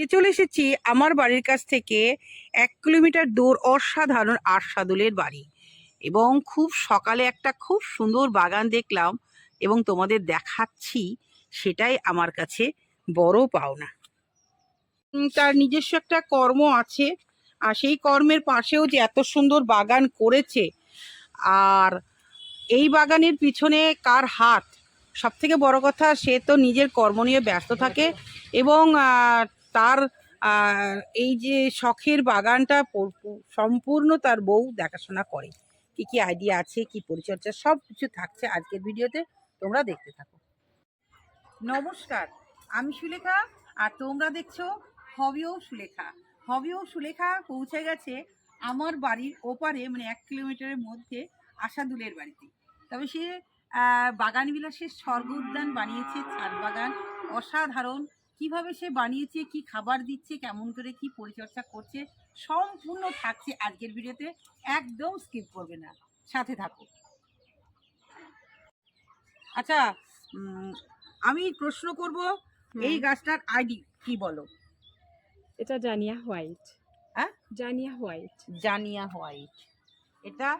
চলে এসেছি আমার বাড়ির কাছ থেকে এক কিলোমিটার দূর অসাধারণ আরশাদুলের বাড়ি। এবং খুব সকালে একটা খুব সুন্দর বাগান দেখলাম এবং তোমাদের দেখাচ্ছি, সেটাই আমার কাছে বড় পাওনা। তার নিজস্ব একটা কর্ম আছে, আর সেই কর্মের পাশেও যে এত সুন্দর বাগান করেছে, আর এই বাগানের পিছনে কার হাত? সব থেকে বড় কথা, সে তো নিজের কর্ম নিয়ে ব্যস্ত থাকে এবং তার এই যে শখের বাগানটা সম্পূর্ণ তার বউ দেখাশোনা করে। কি কি আইডিয়া আছে, কি পরিচর্যা, সব কিছু থাকছে আজকের ভিডিওতে। তোমরা দেখতে থাকো। নমস্কার, আমি সুলেখা, আর তোমরা দেখছ হবিও সুলেখা। হবিও সুলেখা পৌঁছে গেছে আমার বাড়ির ওপারে মানে এক কিলোমিটারের মধ্যে আশাদুলের বাড়িতে। তবে সে বাগান বিলাসের স্বর্গ উদ্যান বানিয়েছে, ছাদ বাগান অসাধারণ। কীভাবে সে বানিয়েছে কি খাবার দিচ্ছে কেমন করে কি পরিচর্যা করছে সম্পূর্ণ থাকছে আজকের ভিডিওতে। একদম স্কিপ করবে না। সাথে থাকো। আচ্ছা আমি প্রশ্ন করব এই গাছটার আইডি কি বলো? এটা জানিয়া হোয়াইট। হ্যাঁ? জানিয়া হোয়াইট। জানিয়া হোয়াইট। এটা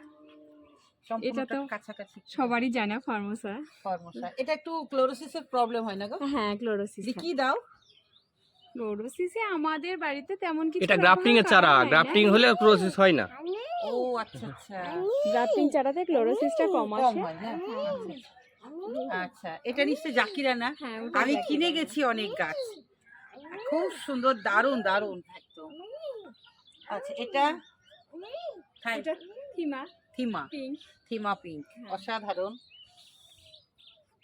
সম্পূর্ণটা তো কাছাকাছি সবারই জানা ফার্মোসা। ফর্মসা। এটা একটু ক্লোরোসিসের প্রবলেম হয় না গো? হ্যাঁ ক্লোরোসিস কি দাও? ক্লোরোসিসে আমাদের বাড়িতে তেমন কিছু এটা গ্রাফটিং এর চারা গ্রাফটিং হলে ক্রোসিস হয় না। ও আচ্ছা আচ্ছা। গ্রাফটিং চারাতে ক্লোরোসিসটা কম কম আসে হয় না? আচ্ছা এটা নিশ্চয় জাকিরা না? হ্যাঁ আমি কিনে গেছি অনেক গাছ। খুব সুন্দর দারুণ দারুণ। একদম। আচ্ছা এটা? থাই- এটা থিমা। থিমা। পিঙ্ক থিমা পিঙ্ক হ্যাঁ। অসাধারণ।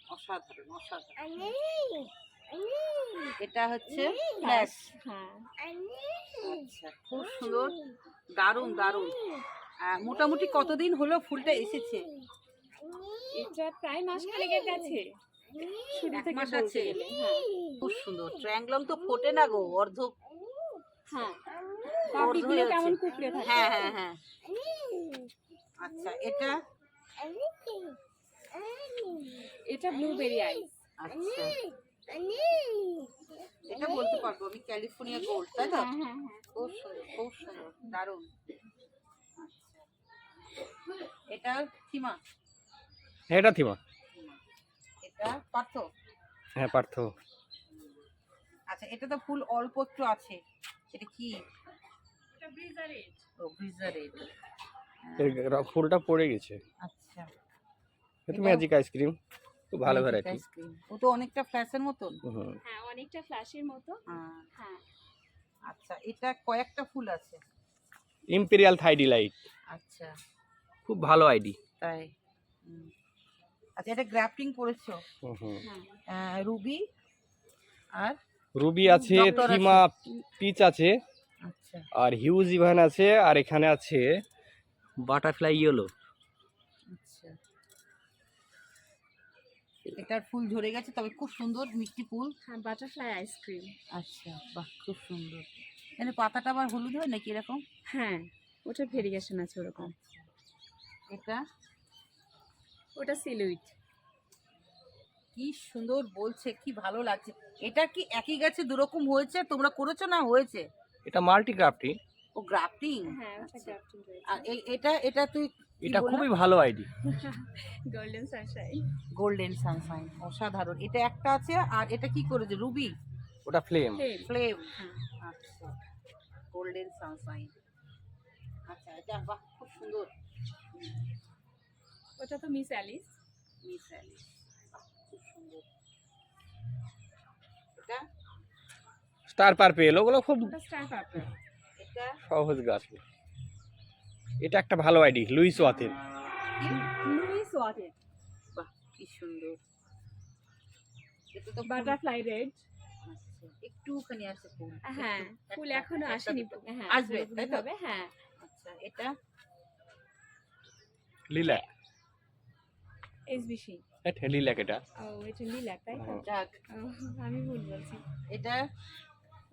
অসাধারণ অসাধারণ। এটা হচ্ছে ফ্ল্যাশ হ্যাঁ আচ্ছা খুব সুন্দর। দারুণ দারুণ। মোটামুটি কতদিন হলো ফুলটা এসেছে? এটা প্রায় মাস খানেকের কাছে। শুরু এক থেকে মাস আছে? হ্যাঁ। খুব সুন্দর। ট্রায়াঙ্গলং তো ফোটে না গো অর্ধ হ্যাঁ। অর্ধ কেমন। থাকে। হ্যাঁ হ্যাঁ হ্যাঁ। আচ্ছা এটা? এটা ব্লুবেরি আইস আচ্ছা। এটা বলতে পারব আমি ক্যালিফোর্নিয়া গোল্ড তাই তো? হ্যাঁ হ্যাঁ হ্যাঁ। খুব সুন্দর খুব সুন্দর দারুণ। এটা থিমা। এটা থিমা। এটা পার্থ। হ্যাঁ পার্থ। আচ্ছা এটা তো ফুল অল্প একটু আছে। এটা কি? এটা ব্রিজারেট ও ব্রিজারেড এর ফুলটা পড়ে গেছে। আচ্ছা। এটা ম্যাজিক আইসক্রিম খুব ভালো ভ্যারাইটি cream। ও তো অনেকটা ফ্ল্যাশের মতন? হ্যাঁ অনেকটা ফ্ল্যাশের মতো হ্যাঁ, হ্যাঁ। আচ্ছা এটা কয়েকটা ফুল আছে? ইম্পেরিয়াল থাইডি লাইট আচ্ছা। খুব ভালো আইডি তাই আচ্ছা এটা গ্রাফটিং করেছ? হ্যাঁ। রুবি আর রুবি আছে। থিমা পিচ আছে আচ্ছা। আর হিউজ ইভান আছে আর এখানে আছে বাটারফ্লাই ইয়েলো। আচ্ছা। এটার ফুল ঝরে গেছে তবে খুব সুন্দর মিষ্টি ফুল। হ্যাঁ বাটারফ্লাই আইসক্রিম আচ্ছা বাহ খুব সুন্দর। এখানে পাতাটা আবার হলুদ হয় নাকি এরকম? হ্যাঁ ওটা ভেরিয়েশন আছে ওরকম। এটা? ওটা সিলুইট কি সুন্দর বলছে কি ভালো লাগছে। এটা কি একই গাছে দুরকম হয়েছে? তোমরা করেছ না হয়েছে? এটা মাল্টি ক্রাফটিং ও গ্রাফটিং হ্যাঁ ওটা গ্রাফটিং আর এ- এটা এটা তুই এটা খুবই ভালো idea golden sunshine golden sunshine অসাধারণ। এটা একটা আছে আর এটা কি করেছে? রুবি ওটা ফ্লেম ফ্লেম হ্যাঁ। আচ্ছা। গোল্ডেন সানশাইন আচ্ছা এটা বাহ খুব সুন্দর। ওটা তো মিস অ্যালিস মিস অ্যালিস বাহ, খুব সুন্দর। এটা? স্টার পার্পেল ওগুলো খুব স্টার পার্পল সহজ গাছ। এটা একটা ভালো আইডি লুইস ওয়াতের লুইস ওয়াটেড বাহ কি সুন্দর। এটা তো ফুল- বাটারফ্লাই রেড। আচ্ছা, একটুখানি আছে ফুল। হ্যাঁ ফুল এখনও আসেনি। হ্যাঁ আসবে, তাই তো? হ্যাঁ। আচ্ছা এটা? লিলাক। এসবিসি। এটা লিলাক এটা। ও এটা লিলাক তাই তো? হ্যাঁ। যাক। আমি ভুল বলছি। এটা?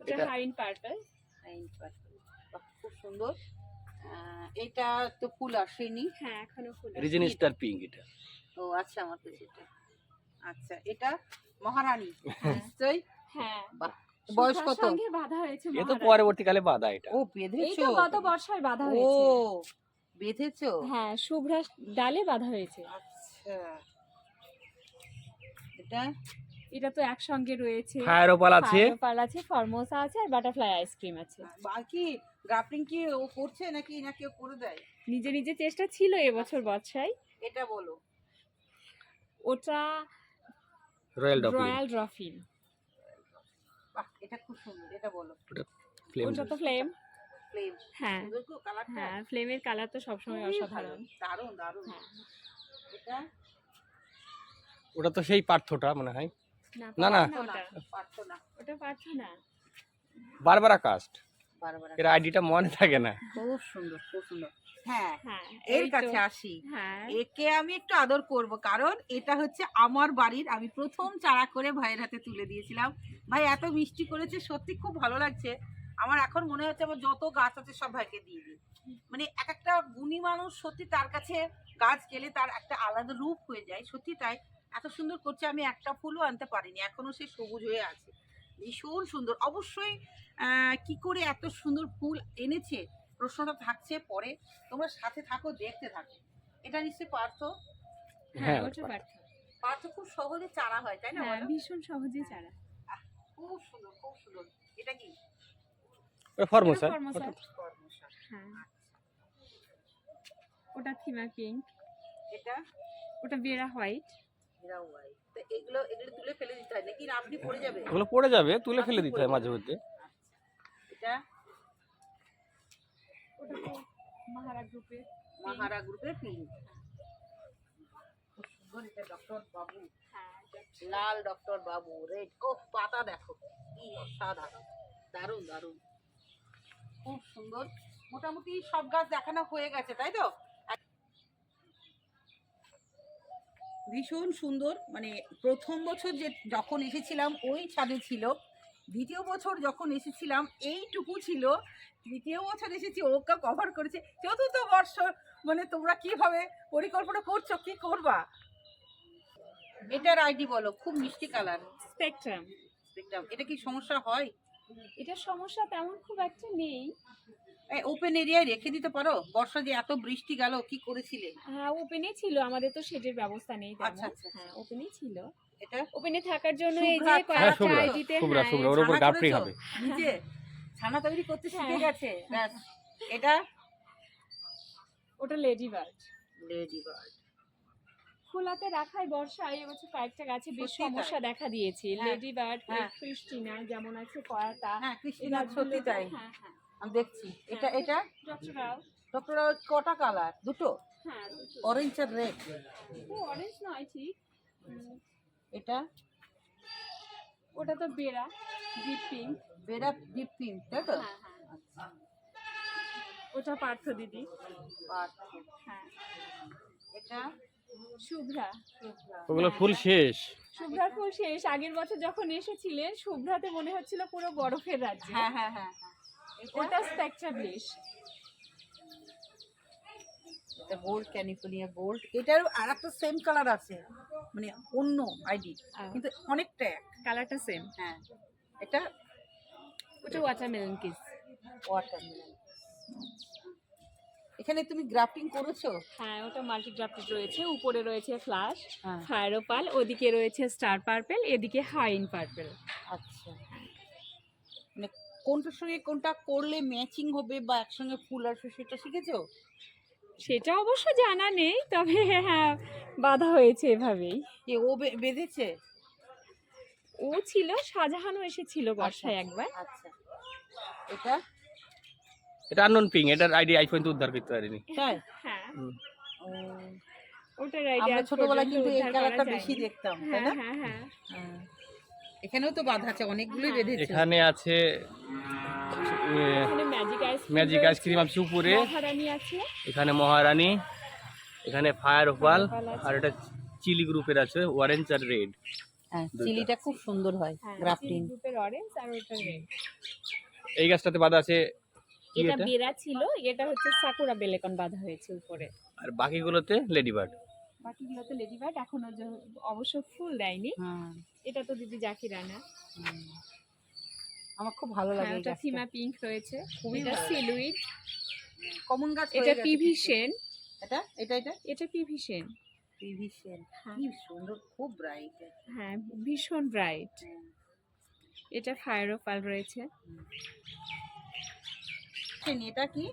এটা- হাইন পার্পল। purple. খুব সুন্দর। এটা তো ফুল আসেনি। হ্যাঁ এখনও ফুল। রিজেন স্টার পিঙ্ক এটা। ও আচ্ছা আমার কাছে এটা। আচ্ছা এটা মহারানী। হ্যাঁ। নিশ্চয়ই? হ্যাঁ। বাহ বয়স কত? বাঁধা হয়েছে এ তো পরবর্তীকালে বাধা এটা। ও এই বেঁধেছো তো গত বর্ষায় বাঁধা ও বেঁধেছো? হ্যাঁ শুভ্রা ডালে বাঁধা হয়েছে। আচ্ছা। এটা? এটা তো একসঙ্গে রয়েছে। ফায়ার ওপাল আছে। আছে ফরমোসা আছে আর বাটারফ্লাই আইসক্রিম আছে। বাকি গ্রাফটিং কি ও করছে নাকি না কেউ করে দেয়? নিজে নিজে চেষ্টা ছিল এবছর বর্ষায়। এটা বলো। ওটা রয়্যাল ডফলিন রয়্যাল ড্রফিন বাহ এটা খুব সুন্দর এটা বলো। ফ্লেম ওটা তো ফ্লেম ফ্লেম হ্যাঁ। হ্যাঁ ফ্লেমের কালার তো সবসময় খুবই অসাধারণ। দারুণ দারুণ। হ্যাঁ। এটা? ওটা তো সেই পার্থটা মনে হয়। না না, না। পারছ না, ওটা পারছ না। ওটা পারছ না। বারবার কাস্ট বারবার এর আইডিটা মনে থাকে না। খুব সুন্দর খুব সুন্দর। হ্যাঁ হ্যাঁ এর কাছে আসি। হ্যাঁ। একে আমি একটু আদর করব কারণ এটা হচ্ছে আমার বাড়ির আমি প্রথম চারা করে ভাইয়ের হাতে তুলে দিয়েছিলাম। ভাই এত মিষ্টি করেছে সত্যি খুব ভালো লাগছে। আমার এখন মনে হচ্ছে আমার যত গাছ আছে সব ভাইকে দিয়ে দিই। মানে এক একটা গুণী মানুষ সত্যি তার কাছে গাছ গেলে তার একটা আলাদা রূপ হয়ে যায় সত্যি তাই। এত সুন্দর করছে আমি একটা ফুলও আনতে পারিনি এখনও সে সবুজ হয়ে আছে। ভীষণ সুন্দর। অবশ্যই কি করে এত সুন্দর ফুল এনেছে? প্রশ্নটা থাকছে পরে। তোমরা সাথে থাকো দেখতে থাকো। এটা নিশ্চয়ই পার্থ? হ্যাঁ হ্যাঁ ওটা পারছ পার্থ। খুব সহজে চারা হয় তাই না হ্যাঁ ভীষণ সহজেই চারা। খুব সুন্দর খুব সুন্দর। এটা কি? ফরমোসা। ওটা ফরমোসা। কর্মশা। হ্যাঁ। ওটা থিমা পিঙ্ক। এটা? ওটা বেরা হোয়াইট। এরা white। তো এগুলো এগুলো তুলে ফেলে দিতে হয় নাকি আপনি পড়ে যাবে? ওগুলো পড়ে যাবে তুলে ফেলে দিতে হয় মাঝে মধ্যে। এটা। ওটা তো মাহারা গ্রুপের মাহারা গ্রুপের পিঙ্ক সুন্দর এটা ডক্টর বাবু। হ্যাঁ লাল ডক্টর বাবু রেড ও পাতা দেখো কি অসাধারণ। দারুণ দারুণ। খুব সুন্দর। মোটামুটি সব গাছ দেখানো হয়ে গেছে তাই তো? ভীষণ সুন্দর মানে প্রথম বছর যে যখন এসেছিলাম ওই ছাদে ছিল। দ্বিতীয় বছর যখন এসেছিলাম এইটুকু ছিল। তৃতীয় বছর এসেছি ওকে কভার করেছে। চতুর্থ বর্ষ মানে তোমরা কীভাবে পরিকল্পনা করছ কি করবা? এটার আইডি বলো খুব মিষ্টি কালার স্পেকট্রাম স্পেকট্রাম এটা কি সমস্যা হয়? এটা সমস্যা তেমন খুব একটা নেই। ওপেন এরিয়ায় রেখে দিতে পারো? বর্ষা যে এত বৃষ্টি গেল কি করেছিলে? হ্যাঁ ওপেনে ছিল আমাদের তো শেডের ব্যবস্থা নেই আচ্ছা, আচ্ছা, হ্যাঁ ওপেনেই ছিল। এটা ওপেনে থাকার জন্য এই যে হ্যাঁ, কয়েকটা আইডিতে শুভ্রা, হ্যাঁ, শুভ্রা, ওর উপর করেছ? হবে। নিজে ছানা তৈরি করতে শিখে হ্যাঁ। গেছে ব্যাস। এটা ওটা লেডি বার্ড। Lady bird. খোলাতে রাখায় বর্ষায় এবছর কয়েকটা গাছে বেশ সমস্যা দেখা দিয়েছে। Lady bird. ক্রিস্টিনা যেমন আছে কয়াটা হ্যাঁ কৃষ্ণনাথ সত্যি তাই। আমি দেখছি। এটা এটা? ডক্টর রাও। ডক্টর কটা কালার? দুটো? হ্যাঁ অরেঞ্জ আর রেড ও অরেঞ্জ নয় ঠিক। এটা? ওটা তো বেরা ডিপ পিঙ্ক বেড়া ডিপ পিঙ্ক তাই তো? হ্যাঁ হ্যাঁ। ওটা পার্থ দিদি। আচ্ছা হ্যাঁ। এটা? শুভ্রা। ওগুলো ফুল শেষ। শুভ্রার ফুল শেষ। আগের বছর যখন এসেছিলেন শুভ্রাতে মনে হচ্ছিল পুরো বরফের রাজ্য। হ্যাঁ হ্যাঁ হ্যাঁ হ্যাঁ। ওটা স্পেকট্রাবলিশ এটা গোল্ড ক্যানিফোলিয়া গোল্ড এটার আর একটা সেম কালার আছে মানে অন্য আইডি কিন্তু অনেকটা এক। কালারটা সেম হ্যাঁ এটা ওটা ওয়াটারমেলন কিস ওয়াটারমেলন এখানে তুমি গ্রাফটিং করেছ? হ্যাঁ ওটা মাল্টি গ্রাফটেড রয়েছে উপরে রয়েছে ফ্লাশ হ্যাঁ। ফায়ারোপাল ওদিকে রয়েছে স্টার পার্পেল এদিকে হাইন পার্পেল আচ্ছা। মানে কোনটার সঙ্গে কোনটা করলে ম্যাচিং হবে বা একসঙ্গে ফুল আসবে সেটা শিখেছো? সেটা অবশ্য জানা নেই তবে হ্যাঁ বাধা হয়েছে এভাবেই। কে ও বে- বেঁধেছে? ও ছিল শাহজাহানও এসেছিল বর্ষায় একবার। আচ্ছা। এটা? এটা আননোন পিং এটার আইডি আইফোন তো উদ্ধার করতে পারিনি। তাই? হ্যাঁ। ও, ওটার আমরা আইডিয়া ছোটবেলায় কিন্তু এই কালারটা বেশি দেখতাম তাই হ্যাঁ না? হ্যাঁ হ্যাঁ। হ্যাঁ। এখানেও তো বাঁধা আছে অনেকগুলোই হ্যাঁ। বেঁধেছে। এখানে আছে ম্যাজিক আইসক্রিম আছে উপরে। মহারানী এখানে মহারানী এখানে ফায়ার ওপাল আর এটা চিলি গ্রুপের আছে অরেঞ্জ আর রেড হ্যাঁ চিলিটা খুব সুন্দর হয় হ্যাঁ গ্রাফটিং গ্রুপের অরেঞ্জ আর ওটা রেড এই গাছটাতে বাঁধা আছে এটা বেরা ছিল এটা হচ্ছে সাকুরা বেলেকন বাঁধা হয়েছে উপরে। আর বাকিগুলোতে লেডি বার্ড বাকিগুলোতে লেডি বার্ড এখনও অবশ্য ফুল দেয়নি। এটা তো দিদি জাকিরানা। আমার খুব ভালো হ্যাঁ লাগে এটা থিমা পিঙ্ক রয়েছে। খুবই এটা ভালো। সিলুইট। কমন গাছ এটা পিভি সেন এটা? এটা এটা? এটা পিভি সেন পিভি সেন হ্যাঁ। কি সুন্দর খুব ব্রাইট হ্যাঁ ভীষণ ব্রাইট এটা ফায়ার ফায়ারোফাল রয়েছে। এটা কি?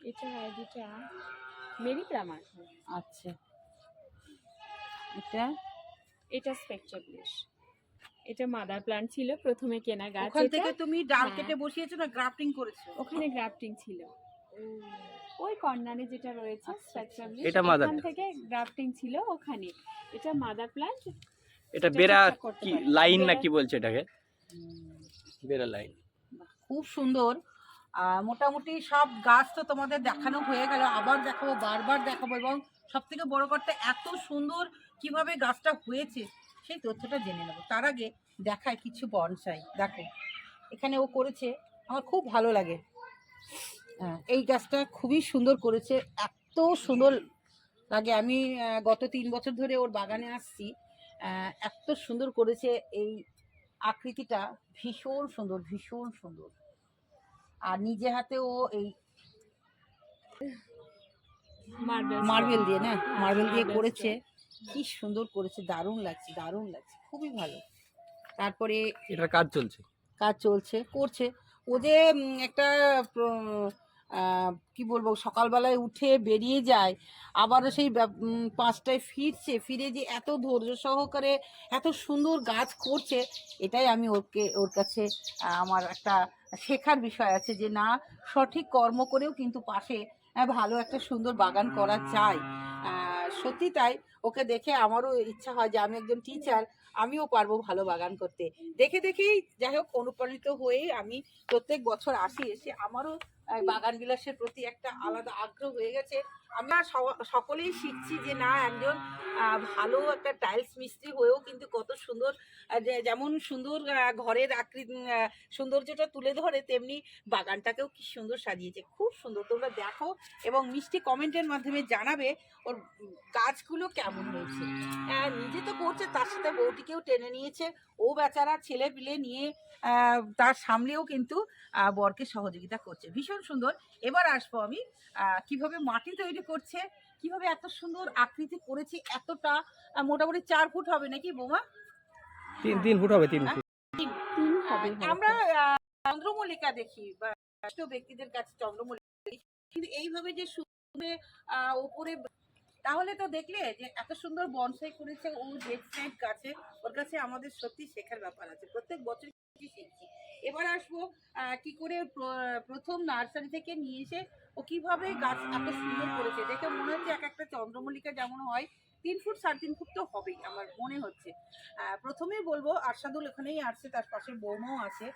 এটা এটা মেরি প্লামার। আচ্ছা। এটা? এটা স্পেকচাবলিশ এটা মাদার প্লান্ট ছিল প্রথমে কেনা গাছ ওখান থেকে তুমি ডাল হ্যাঁ। কেটে বসিয়েছো না গ্রাফটিং করেছ? ওখানে গ্রাফটিং ছিল। ওই কর্নারে যেটা রয়েছে আচ্ছা, এটা mother ওখান থেকে গ্রাফটিং ছিল ওখানে। এটা মাদার প্লান্ট এটা এটা করতে কি লাইন না কি বলছে এটাকে? বেড়া লাইন খুব সুন্দর। আহ, মোটামুটি সব গাছ তো তোমাদের দেখানো হয়ে গেল। আবার দেখাবো বারবার দেখাবো। এবং সব থেকে বড় কথা এত সুন্দর কীভাবে গাছটা হয়েছে। সেই তথ্যটা জেনে নেব। তার আগে দেখায় কিছু বনসাই। দেখো এখানে ও করেছে আমার খুব ভালো লাগে। এই গাছটা খুবই সুন্দর করেছে এত সুন্দর লাগে। আমি গত তিন বছর ধরে ওর বাগানে আসছি। এত সুন্দর করেছে এই আকৃতিটা ভীষণ সুন্দর ভীষণ সুন্দর। আর নিজে হাতে ও এই মার্বেল মার্বেল দিয়ে। না? হ্যাঁ, মার্বেল দিয়ে করেছে। কি সুন্দর করেছে দারুণ লাগছে দারুণ লাগছে খুবই ভালো। তারপরে এটার কাজ চলছে? কাজ চলছে করছে। ও যে একটা কি বলব সকালবেলায় উঠে বেরিয়ে যায় আবারও সেই পাঁচটায় ফিরছে ফিরে যে এত ধৈর্য সহকারে এত সুন্দর গাছ করছে এটাই আমি ওকে ওর কাছে আমার একটা শেখার বিষয় আছে যে না সঠিক কর্ম করেও কিন্তু পাশে ভালো একটা সুন্দর বাগান করা যায় সত্যি তাই। ওকে দেখে আমারও ইচ্ছা হয় যে আমি একজন টিচার আমিও পারব ভালো বাগান করতে। দেখে দেখেই যাই হোক, অনুপ্রাণিত হয়ে আমি প্রত্যেক বছর আসি এসে। আমারও বাগান বিলাসের প্রতি একটা আলাদা আগ্রহ হয়ে গেছে। আমরা সকলেই শিখছি যে না, একজন ভালো একটা টাইলস মিস্ত্রি হয়েও কিন্তু কত সুন্দর যেমন সুন্দর ঘরের আকৃতি সৌন্দর্যটা তুলে ধরে, তেমনি বাগানটাকেও কি সুন্দর সাজিয়েছে। খুব সুন্দর। তোমরা দেখো এবং মিষ্টি কমেন্টের মাধ্যমে জানাবে ওর গাছগুলো কেমন হয়েছে। নিজে তো করছে, তার সাথে বউটিকেও টেনে নিয়েছে। ও বেচারা ছেলে পিলে নিয়ে তার সামনেও কিন্তু বরকে সহযোগিতা করছে। ভীষণ সুন্দর। এবার আসব আমি কীভাবে মাটি তৈরি করছে কীভাবে এত সুন্দর আকৃতি করেছে এতটা মোটামুটি চার ফুট হবে নাকি বৌমা? তিন তিন ফুট হবে তিন ফুট। আমরা চন্দ্রমল্লিকা দেখি বা ব্যক্তিদের কাছে চন্দ্রমল্লিকা দেখি। কিন্তু এইভাবে যে সুন্দর আহ, উপরে তাহলে তো দেখলে যে এত সুন্দর বনসাই করেছে ও সাইড গাছে ওর কাছে আমাদের সত্যি শেখার ব্যাপার আছে। প্রত্যেক বছর শিখছি। এবার আসব কি করে প্রথম নার্সারি থেকে নিয়ে এসে ও কীভাবে গাছ এত সুন্দর করেছে। দেখে মনে হচ্ছে এক একটা চন্দ্রমল্লিকা যেমন হয়, তিন ফুট সাড়ে তিন ফুট তো হবেই আমার মনে হচ্ছে। প্রথমেই বলব, আরশাদুল এখানেই আসছে, তার পাশে বৌমাও আছে।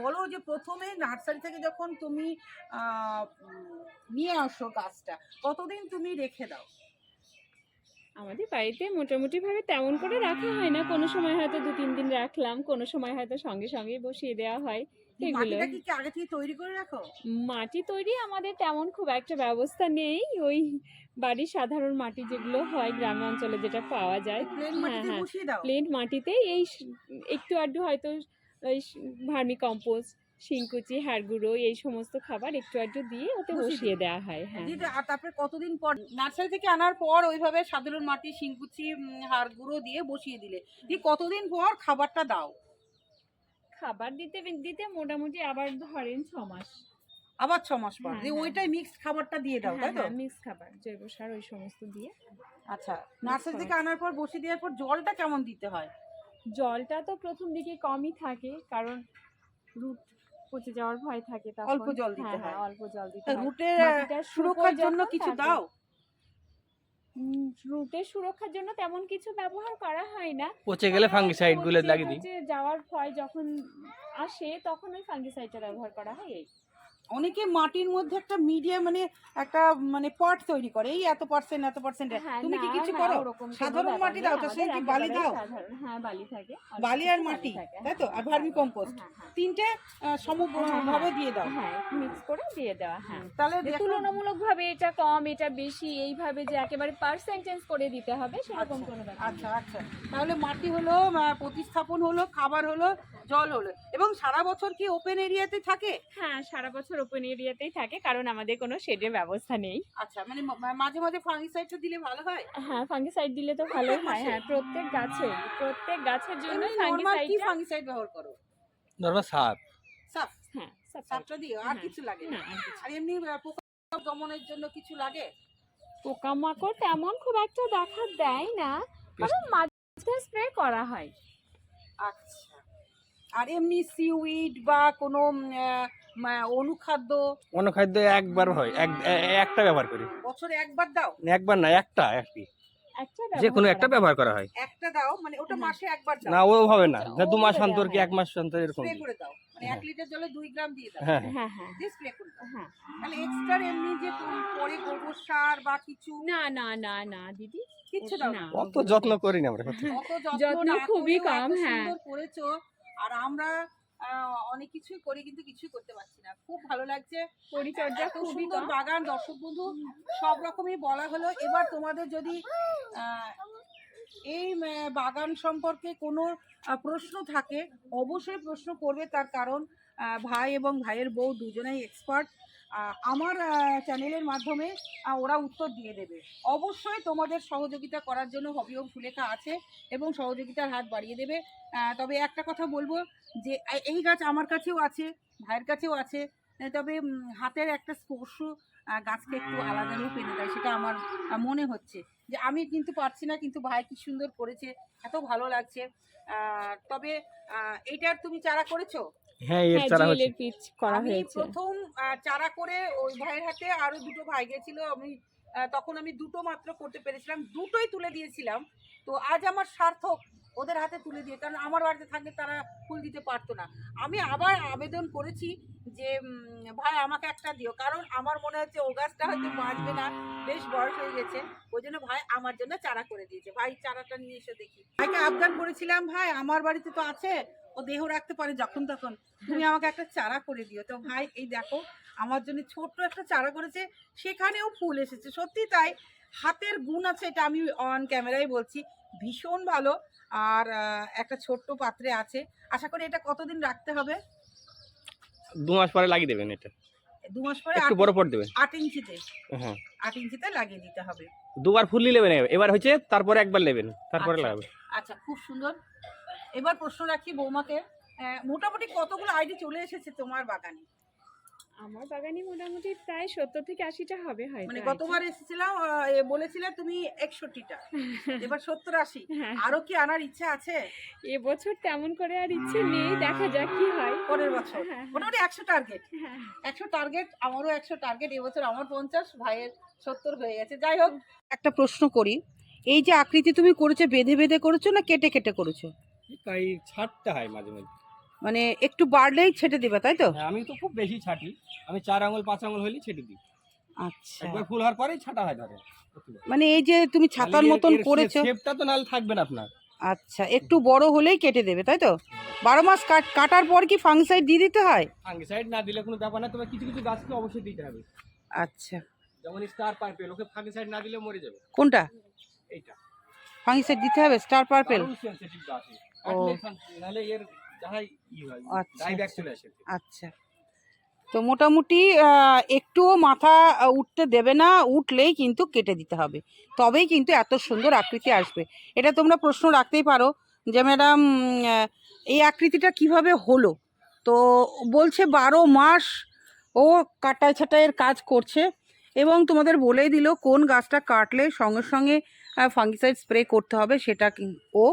বলো যে প্রথমে নার্সারি থেকে যখন তুমি নিয়ে আসো গাছটা, কতদিন তুমি রেখে দাও? আমাদের বাড়িতে মোটামুটি ভাবে তেমন করে রাখা হয় না। কোনো সময় হয়তো দু তিন দিন রাখলাম কোনো সময় হয়তো সঙ্গে সঙ্গে বসিয়ে দেওয়া হয়। আগে থেকে তৈরি করে রাখো? মাটি তৈরি আমাদের তেমন খুব একটা ব্যবস্থা নেই। ওই বাড়ির সাধারণ মাটি যেগুলো হয় গ্রাম অঞ্চলে যেটা পাওয়া যায়। প্লেন হ্যাঁ, হ্যাঁ। প্লেন মাটিতে এই একটু আধটু হয়তো ওই ভার্মি কম্পোস্ট শিংকুচি হাড়গুঁড়ো এই সমস্ত খাবার একটু আধটু দিয়ে ওতে বসিয়ে দেওয়া হয় হ্যাঁ। আর তারপরে কতদিন পর নার্সারি থেকে আনার পর ওইভাবে সাধারণ মাটি শিংকুচি উম, হাড় গুঁড়ো দিয়ে বসিয়ে দিলে দিয়ে কতদিন পর খাবারটা দাও? খাবার দিতে দিতে মোটামুটি আবার ধরেন ছ মাস। আবার ছ মাস পর হ্যাঁ, দিয়ে হ্যাঁ। ওইটাই মিক্সড খাবারটা দিয়ে দাও তাই তো? মিক্স খাবার জৈব সার ওই সমস্ত দিয়ে। আচ্ছা নার্সারি থেকে আনার পর বসিয়ে দেওয়ার পর জলটা কেমন দিতে হয়? জলটা তো প্রথম দিকে কমই থাকে কারণ রুট পচে যাওয়ার ভয় থাকে তখন। অল্প জল দিতে হ্যাঁ, হ্যাঁ, হয়। অল্প জল দিতে হয়। রুটের সুরক্ষার জন্য কিছু দাও? রুটের সুরক্ষার জন্য তেমন কিছু ব্যবহার করা হয় না। পচে গেলে ফাঙ্গিসাইডগুলো লাগিয়ে দিই। যাওয়ার ভয় যখন আসে তখন ওই ফাঙ্গিসাইডটা ব্যবহার করা হয় এই। অনেকে মাটির মধ্যে একটা মিডিয়া মানে একটা মানে পট তৈরি করে। এই এত পার্সেন্ট এত পার্সেন্ট হ্যাঁ, তুমি কি কিছু হ্যাঁ, করো? সাধারণ মাটি দাও সঙ্গে আমাদের কি বালি দাও? হ্যাঁ বালি থাকে। বালি আর মাটি তাই তো? আর ভার্মি হ্যাঁ, কম্পোস্ট। তিনটে সমভাবে দিয়ে দাও। হ্যাঁ মিক্স করে দিয়ে দেওয়া হ্যাঁ। তাহলে যে দেখো তুলনামূলক ভাবে এটা কম এটা বেশি এইভাবে যে একেবারে পার্সেন্টেজ করে দিতে হবে সেরকম আচ্ছা, কোনো ব্যাপার আচ্ছা আচ্ছা। তাহলে মাটি হলো প্রতিস্থাপন হলো খাবার হলো জল হলো। এবং সারা বছর কি ওপেন এরিয়াতে থাকে? হ্যাঁ সারা বছর ওপেন এরিয়াতেই থাকে কারণ আমাদের কোনো শেডের ব্যবস্থা নেই। আচ্ছা মানে মা- মাঝে মাঝে ফাঙ্গিসাইডটা দিলে ভালো হয়? হ্যাঁ ফাঙ্গিসাইড দিলে তো ভালোই হয়। হ্যাঁ প্রত্যেক গাছে প্রত্যেক গাছের জন্য নরমাল কি ফাঙ্গিসাইড ফাঙ্গিসাইড ব্যবহার করো? নর্মাল সাপ। সাফ হ্যাঁ সাফটা দিও আর হ্যাঁ। কিছু লাগে না। না আর এমনি পোকা দমনের জন্য কিছু লাগে? পোকামাকড় তেমন খুব একটা দেখা দেয় না কারণ মাঝে স্প্রে করা হয়। আচ্ছা। আর এমনি সিউইড বা কোনো উম, আহ, মা- অনুখাদ্য একবার হয় একটা ব্যবহার করি। বছরে একবার দাও? একবার না একটা আর কি। যে কোনো একটা ব্যবহার করা হয়। একটা দাও? মানে ওটা হ্যাঁ। মাসে একবার দাও? না ও হবে না। আচ্ছা, যে দু মাস অন্তর কি এক মাস অন্তর এরকম স্প্রে করে দাও। মানে এক হ্যাঁ। লিটার জলে দুই গ্রাম দিয়ে দাও। হ্যাঁ। হ্যাঁ হ্যাঁ দিয়ে স্প্রে করে দাও। হ্যাঁ। তাহলে এক্সট্রা এমনি যে তুমি পরে গোবর সার বা কিছু? না না না না দিদি। কিচ্ছু দাও না। না। অত যত্ন করি না আমরা। অত যত্ন খুবই কম, হ্যাঁ। করেছ। আর আমরা অনেক কিছুই করি কিন্তু কিছুই করতে পারছি না। খুব ভালো লাগছে। পরিচর্যা খুব খুবই সুন্দর বাগান দর্শক বন্ধু সব রকমই বলা হলো। এবার তোমাদের যদি এই বাগান সম্পর্কে কোনো প্রশ্ন থাকে অবশ্যই প্রশ্ন করবে। তার কারণ ভাই এবং ভাইয়ের বউ দুজনেই এক্সপার্ট আমার চ্যানেলের মাধ্যমে ওরা উত্তর দিয়ে দেবে। অবশ্যই তোমাদের সহযোগিতা করার জন্য হবি ও সুলেখা আছে এবং সহযোগিতার হাত বাড়িয়ে দেবে। তবে একটা কথা বলব যে এই গাছ আমার কাছেও আছে, ভাইয়ের কাছেও আছে তবে হাতের একটা স্পর্শ গাছকে একটু আলাদা রূপ এনে দেয় সেটা আমার মনে হচ্ছে। যে, আমি কিন্তু পারছি না, কিন্তু ভাই কি সুন্দর করেছে, এত ভালো লাগছে। তবে এইটার তুমি চারা করেছ? হ্যাঁ এর হ্যাঁ চারা জুয়েলের পিচ করা হয়েছে। প্রথম চারা করে ওই ভাইয়ের হাতে আরও দুটো ভাই গেছিল। আমি তখন আমি দুটো মাত্র করতে পেরেছিলাম। দুটোই তুলে দিয়েছিলাম। তো আজ আমার সার্থক ওদের হাতে তুলে দিয়ে কারণ আমার বাড়িতে থাকলে তারা ফুল দিতে পারতো না। আমি আবার আবেদন করেছি যে ভাই আমাকে একটা দিও। কারণ আমার মনে হচ্ছে ও গাছটা হয়তো বাঁচবে না। বেশ বয়স হয়ে গেছে। ওই জন্য ভাই আমার জন্য চারা করে দিয়েছে। ভাই চারাটা নিয়ে এসে দেখি। ভাইকে আবদার করেছিলাম ভাই আমার বাড়িতে তো আছে। ও দেহ রাখতে পারে যখন তখন। তুমি আমাকে একটা চারা করে দিও। তো ভাই এই দেখো আমার জন্য ছোট্ট একটা চারা করেছে। সেখানেও ফুল এসেছে। সত্যি তাই হাতের গুণ আছে এটা আমি অন ক্যামেরায় বলছি। ভীষণ ভালো। আর একটা ছোট্ট পাত্রে আছে। আশা করি এটা কতদিন রাখতে হবে? দু মাস পরে লাগিয়ে দেবেন এটা। দু মাস পরে একটু বড় পর দেবেন। আট ইঞ্চিতে। হ্যাঁ। আট ইঞ্চিতে লাগিয়ে দিতে হবে। দুবার ফুললি নেবেন এবার হচ্ছে তারপরে একবার নেবেন। তারপরে আচ্ছা। লাগাবেন। আচ্ছা খুব সুন্দর। এবার প্রশ্ন রাখি বৌমাকে মোটামুটি কতগুলো আইডি চলে এসেছে তোমার বাগানে? আমার বাগানে মোটামুটি প্রায় সত্তর থেকে আশিটা হবে হয়তো মানে গতবার এসেছিলাম বলেছিলে তুমি একষট্টিটা এবার সত্তর আশি। হ্যাঁ। আরও কি আনার ইচ্ছা আছে? এবছর তেমন করে আর ইচ্ছে নেই দেখা যাক কি হয়। পরের বছর। হ্যাঁ, হ্যাঁ। মোটামুটি একশো টার্গেট হ্যাঁ। একশো টার্গেট আমারও একশো টার্গেট এবছর আমার পঞ্চাশ ভাইয়ের সত্তর হয়ে গেছে। যাই হোক একটা প্রশ্ন করি। এই যে আকৃতি তুমি করেছ বেঁধে বেঁধে করেছ না কেটে কেটে করেছ? তাই ছাড়তে হয় মাঝে মাঝে মানে একটু বাড়লেই ছেটে দিবে তাই তো? হ্যাঁ, আমি তো খুব বেশি ছাটি। আমি চার আঙুল পাঁচ আঙুল হলেই ছেটে দিই। আচ্ছা। একবার ফুল হওয়ার পরেই ছাটা হয় ধরে। মানে এই যে তুমি ছাতার মতন করেছ শেপটা তো নাহলে থাকবে না আপনার। আচ্ছা একটু বড় হলেই কেটে দেবে তাই তো? বারো মাস কাট কাটার পর কি ফাংসাইড দিয়ে দিতে হয়? ফাঙ্গিসাইড না দিলে কোনো ব্যাপার না তবে কিছু কিছু গাছকে অবশ্যই দিতে হবে। আচ্ছা। যেমন স্টার পার্পেল ওকে ফাঙ্গিসাইড না দিলে মরে যাবে। কোনটা? এইটা। ফাংসাইড দিতে হবে স্টার পার্পেল sensitive গাছ। আচ্ছা, আচ্ছা। আচ্ছা। তো মোটামুটি একটুও মাথা উঠতে দেবে না উঠলেই কিন্তু কেটে দিতে হবে। তবেই কিন্তু এত সুন্দর আকৃতি আসবে। এটা তোমরা প্রশ্ন রাখতেই পারো যে ম্যাডাম এই আকৃতিটা কীভাবে হলো? তো বলছে বারো মাস ও কাটাই ছাটাইয়ের কাজ করছে এবং তোমাদের বলেই দিল কোন গাছটা কাটলে সঙ্গে সঙ্গে ফাঙ্গিসাইড স্প্রে করতে হবে সেটা ও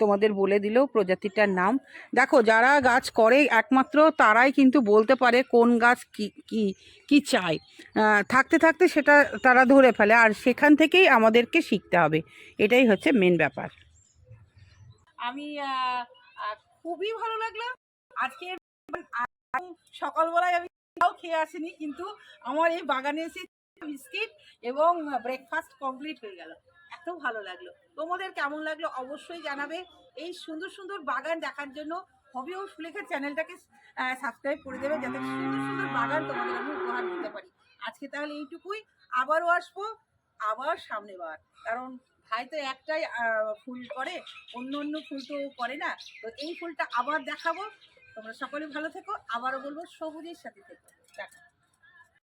তোমাদের বলে দিল প্রজাতিটার নাম। দেখো যারা গাছ করে একমাত্র তারাই কিন্তু বলতে পারে কোন গাছ কি কি কি আহ, থাকতে থাকতে সেটা তারা ধরে ফেলে আর সেখান থেকেই আমাদেরকে শিখতে হবে। এটাই হচ্ছে মেন ব্যাপার। আমি খুবই ভালো লাগল আজকে সকালবেলায় আমি খেয়ে আসিনি কিন্তু আমার এই বাগানে এসে বিস্কিট এবং ব্রেকফাস্ট কমপ্লিট হয়ে গেল। এত ভালো লাগল। তোমাদের কেমন লাগল অবশ্যই জানাবে। এই সুন্দর সুন্দর বাগান দেখার জন্য হবি ও সুলেখার চ্যানেলটাকে সাবস্ক্রাইব করে দেবে যাতে সুন্দর সুন্দর বাগান তোমাদের আমি উপহার দিতে পারি। আজকে তাহলে এইটুকুই। আবারও আসব, আবার সামনে বার। কারণ ভাই তো একটাই ফুল করে, অন্য অন্য ফুল তো করে না। তো এই ফুলটা আবার দেখাবো। তোমরা সকলে ভালো থেকো। আবারও বলব, সবুজের সাথে থেকো। টাটা।